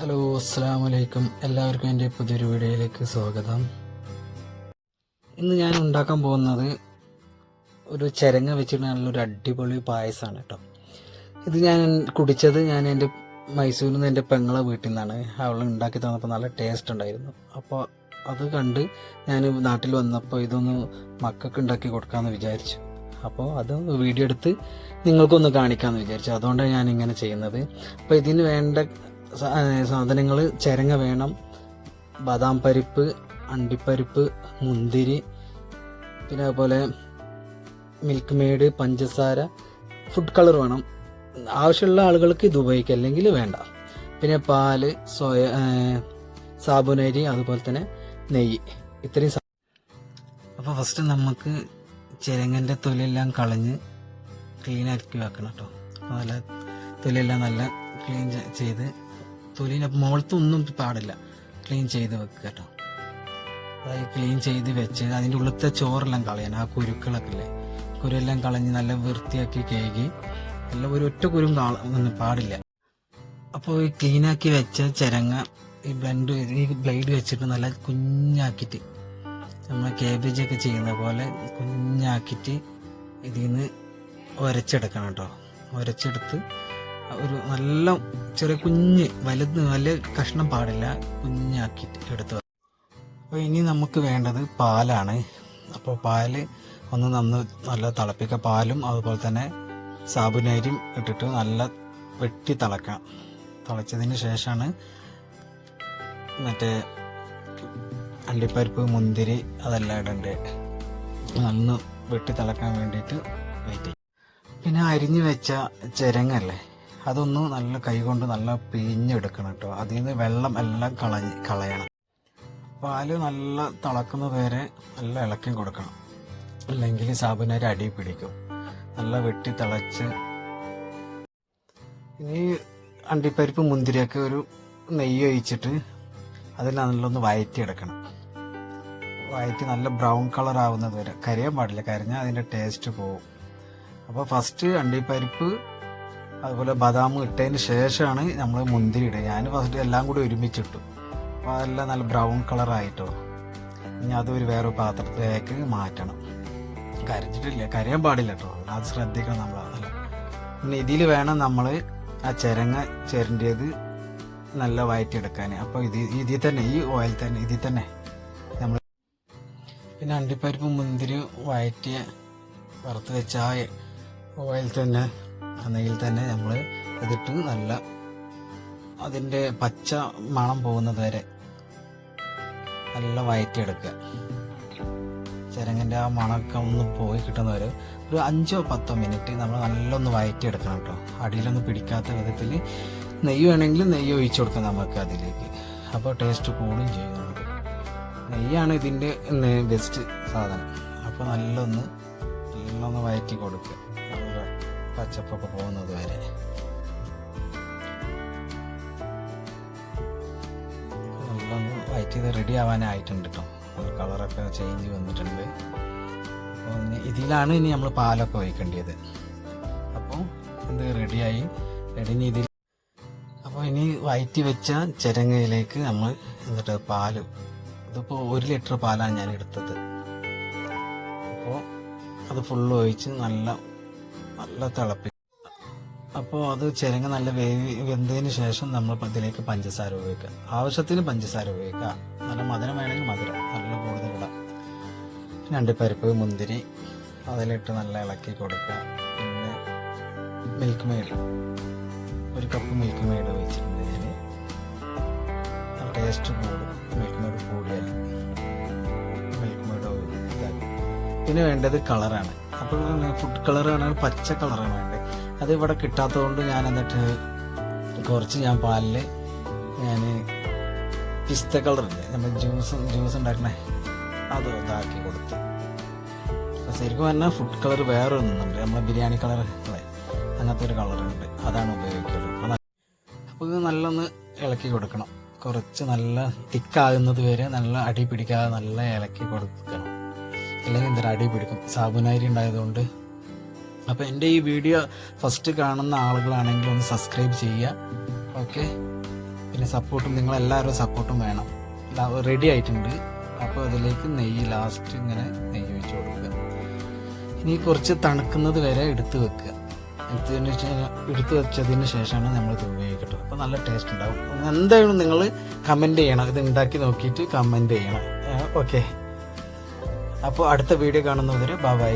Hello അസ്സാം വലൈക്കും എല്ലാവർക്കും എന്റെ പുതിയൊരു വീഡിയോയിലേക്ക് സ്വാഗതം. ഇന്ന് ഞാൻ ഉണ്ടാക്കാൻ പോകുന്നത് ഒരു ചരങ്ങ വെച്ചിട്ടുള്ള ഒരു അടിപൊളി പായസമാണ് കേട്ടോ. ഇത് ഞാൻ കുടിച്ചത് ഞാൻ എന്റെ മൈസൂരിൽ നിന്ന് എന്റെ പെങ്ങളെ വീട്ടിൽ നിന്നാണ്. അവൾ ഉണ്ടാക്കി തന്നപ്പോൾ നല്ല ടേസ്റ്റ് ഉണ്ടായിരുന്നു. അപ്പോൾ അത് കണ്ട് ഞാൻ നാട്ടിൽ വന്നപ്പോൾ ഇതൊന്ന് മക്കൾക്ക് ഉണ്ടാക്കി കൊടുക്കാമെന്ന് വിചാരിച്ചു. അപ്പോൾ അത് വീഡിയോ എടുത്ത് നിങ്ങൾക്കൊന്ന് കാണിക്കാമെന്ന് വിചാരിച്ചു. അതുകൊണ്ടാണ് ഞാൻ ഇങ്ങനെ ചെയ്യുന്നത്. അപ്പോൾ ഇതിന് വേണ്ട സാധനങ്ങൾ ചിരങ്ങ വേണം ബദാം പരിപ്പ് അണ്ടിപ്പരിപ്പ് മുന്തിരി പിന്നെ അതുപോലെ മിൽക്ക് മെയ്ഡ് പഞ്ചസാര ഫുഡ് കളർ വേണം. ആവശ്യമുള്ള ആളുകൾക്ക് ഇത് ഉപയോഗിക്കുക അല്ലെങ്കിൽ വേണ്ട. പിന്നെ പാൽ സോയ സാബുനരി അതുപോലെ തന്നെ നെയ്യ്. ഇത്രയും അപ്പോൾ ഫസ്റ്റ് നമുക്ക് ചിരങ്ങന്റെ തൊലിയെല്ലാം കളഞ്ഞ് ക്ലീൻ ആക്കി വെക്കണം കേട്ടോ അപ്പോൾ നല്ല തൊലിയെല്ലാം നല്ല ക്ലീൻ ചെയ്ത് തൊലിന്റെ മുകളത്തൊന്നും പാടില്ല. ക്ലീൻ ചെയ്ത് വെക്കുക കേട്ടോ. അതായത് ക്ലീൻ ചെയ്ത് വെച്ച് അതിന്റെ ഉള്ളത്തെ ചോറെല്ലാം കളയാൻ ആ കുരുക്കളൊക്കെ ഇല്ലേ? കുരുവെല്ലാം കളഞ്ഞ് നല്ല വൃത്തിയാക്കി കഴുകി എല്ലാം ഒരു ഒറ്റ കുരും ഒന്നും പാടില്ല. അപ്പോൾ ഈ ക്ലീനാക്കി വെച്ച ചിരങ്ങ ഈ ബ്ലെൻഡ് ഈ ബ്ലേഡ് വെച്ചിട്ട് നല്ല കുഞ്ഞാക്കിയിട്ട് നമ്മൾ കേബേജ് ഒക്കെ ചെയ്യുന്ന പോലെ കുഞ്ഞാക്കിയിട്ട് ഇതിൽ നിന്ന് ഉരച്ചെടുക്കണം കേട്ടോ. ഉരച്ചെടുത്ത് ഒരു നല്ല ചെറിയ കുഞ്ഞ് വലുത് നല്ല കഷ്ണം പാടില്ല കുഞ്ഞാക്കി എടുത്തു അപ്പോൾ ഇനി നമുക്ക് വേണ്ടത് പാലാണ്. അപ്പോൾ പാൽ ഒന്ന് നന്ന് നല്ല തിളപ്പിക്കുക പാലും അതുപോലെ തന്നെ സാബുനരിയും ഇട്ടിട്ട് നല്ല വെട്ടി തിളക്കണം തിളച്ചതിന് ശേഷമാണ് മറ്റേ അണ്ടിപ്പരിപ്പ് മുന്തിരി അതെല്ലാം ഇടേണ്ടത് നന്ന് വെട്ടി തിളക്കാൻ വേണ്ടിയിട്ട് വെയിറ്റ് ചെയ്യും. പിന്നെ അരിഞ്ഞു വെച്ച ചിരങ്ങല്ലേ? അതൊന്ന് നല്ല കൈകൊണ്ട് നല്ല പിഴിഞ്ഞെടുക്കണം കേട്ടോ. അതിൽ നിന്ന് വെള്ളം എല്ലാം കളഞ്ഞ് കളയണം. പാൽ നല്ല തിളക്കുന്നത് വരെ നല്ല ഇളക്കി കൊടുക്കണം. അല്ലെങ്കിൽ സാബുനരി അടി പിടിക്കും. നല്ല വെട്ടി തിളച്ച്. ഇനി അണ്ടിപ്പരിപ്പ് മുന്തിരിയൊക്കെ ഒരു നെയ്യ് ഒഴിച്ചിട്ട് അതിൽ നല്ലൊന്ന് വയറ്റിയെടുക്കണം. വയറ്റി നല്ല ബ്രൗൺ കളർ ആവുന്നത് വരെ. കരിയാൻ പാടില്ല. കരിഞ്ഞാൽ അതിന്റെ ടേസ്റ്റ് പോവും. അപ്പോൾ ഫസ്റ്റ് അണ്ടിപ്പരിപ്പ് അതുപോലെ ബദാം ഇട്ടതിന് ശേഷമാണ് നമ്മൾ മുന്തിരി ഇടുക ഞാൻ ഫസ്റ്റ് എല്ലാം കൂടി ഒരുമിച്ചിട്ടു. അപ്പോൾ അതെല്ലാം നല്ല ബ്രൗൺ കളറായിട്ടോ ഇനി അത് ഒരു വേറെ പാത്രത്തിലേക്ക് മാറ്റണം. കരഞ്ഞിട്ടില്ല. കരയാൻ പാടില്ല കേട്ടോ അത് ശ്രദ്ധിക്കണം നമ്മൾ അതല്ല. പിന്നെ ഇതിൽ വേണം നമ്മൾ ആ ചിരങ്ങ ചിരണ്ടിയത് നല്ല വയറ്റിയെടുക്കാൻ അപ്പോൾ ഇത് ഇതിൽ തന്നെ ഈ ഓയിൽ തന്നെ ഇതിൽ തന്നെ നമ്മൾ പിന്നെ അണ്ടിപ്പരിപ്പ് മുന്തിരി വയറ്റിയ വറുത്ത് വെച്ച ആ ഓയിൽ തന്നെ നെയ്യിൽ തന്നെ നമ്മൾ ഇതിട്ട് നല്ല അതിന്റെ പച്ച മണം പോകുന്നത് വരെ നല്ല വയറ്റിയെടുക്കുക. ചിരങ്ങന്റെ ആ മണമൊക്കെ ഒന്ന് പോയി കിട്ടുന്ന ഒരു അഞ്ചോ പത്തോ മിനിറ്റ് നമ്മൾ നല്ലൊന്ന് വയറ്റിയെടുക്കണം കേട്ടോ. അടിയിലൊന്നും പിടിക്കാത്ത വിധത്തിൽ നെയ്യ് വേണമെങ്കിൽ നെയ്യ് ഒഴിച്ചു കൊടുക്കാം നമുക്ക് അതിലേക്ക്. അപ്പോൾ ടേസ്റ്റ് കൂടും ചെയ്യും നമുക്ക്. നെയ്യാണ് ഇതിന്റെ ബെസ്റ്റ് സാധനം. അപ്പോൾ നല്ലൊന്ന് നല്ലൊന്ന് വയറ്റി കൊടുക്കുക. പച്ചപ്പൊക്കെ പോകുന്നത് വരെ നല്ലൊന്ന് വൈറ്റ് ചെയ്ത് റെഡി ആവാനായിട്ടുണ്ട് കേട്ടോ കളറൊക്കെ ചേഞ്ച് വന്നിട്ടുണ്ട് അപ്പോൾ ഇതിലാണ് ഇനി നമ്മൾ പാലൊക്കെ ഒഴിക്കേണ്ടത് അപ്പോൾ ഇത് റെഡിയായി റെഡി ഇതിൽ അപ്പോൾ ഇനി വയറ്റി വെച്ച ചിരങ്ങയിലേക്ക് നമ്മൾ എന്നിട്ട് പാൽ ഇതിപ്പോൾ ഒരു ലിറ്റർ പാലാണ് ഞാൻ എടുത്തത് അപ്പോൾ അത് ഫുള്ള് ഒഴിച്ച് നല്ല നല്ല തിളപ്പി അപ്പോൾ അത് ചിരങ്ങ നല്ല വേവി വെന്തതിന് ശേഷം നമ്മൾ അതിലേക്ക് പഞ്ചസാര ഉപയോഗിക്കുക. ആവശ്യത്തിന് പഞ്ചസാര ഉപയോഗിക്കുക. നല്ല മധുരം വേണമെങ്കിൽ മധുരം. നല്ല കൂടുതൽ പിന്നെ അണ്ടിപ്പരിപ്പ് മുന്തിരി അതിലിട്ട് നല്ല ഇളക്കി കൊടുക്കുക. പിന്നെ മിൽക്ക് മെയ്ഡ് ഒരു കപ്പ് മിൽക്ക് മെയ്ഡ് നല്ല ടേസ്റ്റ് കൂടും. മിൽക്ക് മെയ്ഡ് കൂടിയാൽ മിൽക്ക് മെയ്ഡ് ഇതാക്കി. പിന്നെ വേണ്ടത് കളറാണ് അപ്പോൾ ഫുഡ് കളറാണ് പച്ച കളറാണ് വേണ്ടത്. അത് ഇവിടെ കിട്ടാത്തതുകൊണ്ട് ഞാൻ എന്നിട്ട് കുറച്ച് ഞാൻ പാലിൽ ഞാൻ പിസ്ത കളറില്ലേ നമ്മൾ ജ്യൂസ് ജ്യൂസ് ഉണ്ടാക്കണേ അത് ഇതാക്കി കൊടുത്തു. ശരിക്കും പറഞ്ഞാൽ ഫുഡ് കളർ വേറെ ഒന്നുണ്ട്. നമ്മളെ ബിരിയാണി കളർ അല്ലേ അങ്ങനത്തെ ഒരു കളറുണ്ട് അതാണ് ഉപയോഗിക്കുന്നത്. അപ്പോൾ ഇത് നല്ലൊന്ന് ഇളക്കി കൊടുക്കണം. കുറച്ച് നല്ല തിക്കാകുന്നത് വരെ നല്ല അടി പിടിക്കാതെ നല്ല ഇളക്കി കൊടുക്കണം. അല്ലെങ്കിൽ എന്തൊരു അടി പിടിക്കും. സാബുനാരി ഉണ്ടായതുകൊണ്ട്. അപ്പോൾ എന്റെ ഈ വീഡിയോ ഫസ്റ്റ് കാണുന്ന ആളുകളാണെങ്കിൽ ഒന്ന് സബ്സ്ക്രൈബ് ചെയ്യുക. ഓക്കെ പിന്നെ സപ്പോർട്ടും നിങ്ങളെല്ലാവരും സപ്പോർട്ടും വേണം. റെഡി ആയിട്ടുണ്ട്. അപ്പോൾ അതിലേക്ക് നെയ്യ് ലാസ്റ്റ് ഇങ്ങനെ നെയ്യ് ഒഴിച്ച് കൊടുക്കുക. ഇനി കുറച്ച് തണുക്കുന്നത് വരെ എടുത്ത് വെക്കുക. എടുത്തതിന് എടുത്ത് വെച്ചതിന് ശേഷമാണ് നമ്മൾ ഇത് ഉപയോഗിക്കട്ടെ അപ്പോൾ നല്ല ടേസ്റ്റ് ഉണ്ടാവും. എന്തായാലും നിങ്ങൾ കമന്റ് ചെയ്യണം. ഇത് ഉണ്ടാക്കി നോക്കിയിട്ട് കമന്റ് ചെയ്യണം. ഓക്കെ അപ്പോൾ അടുത്ത വീഡിയോ കാണുന്നവരെ ബൈ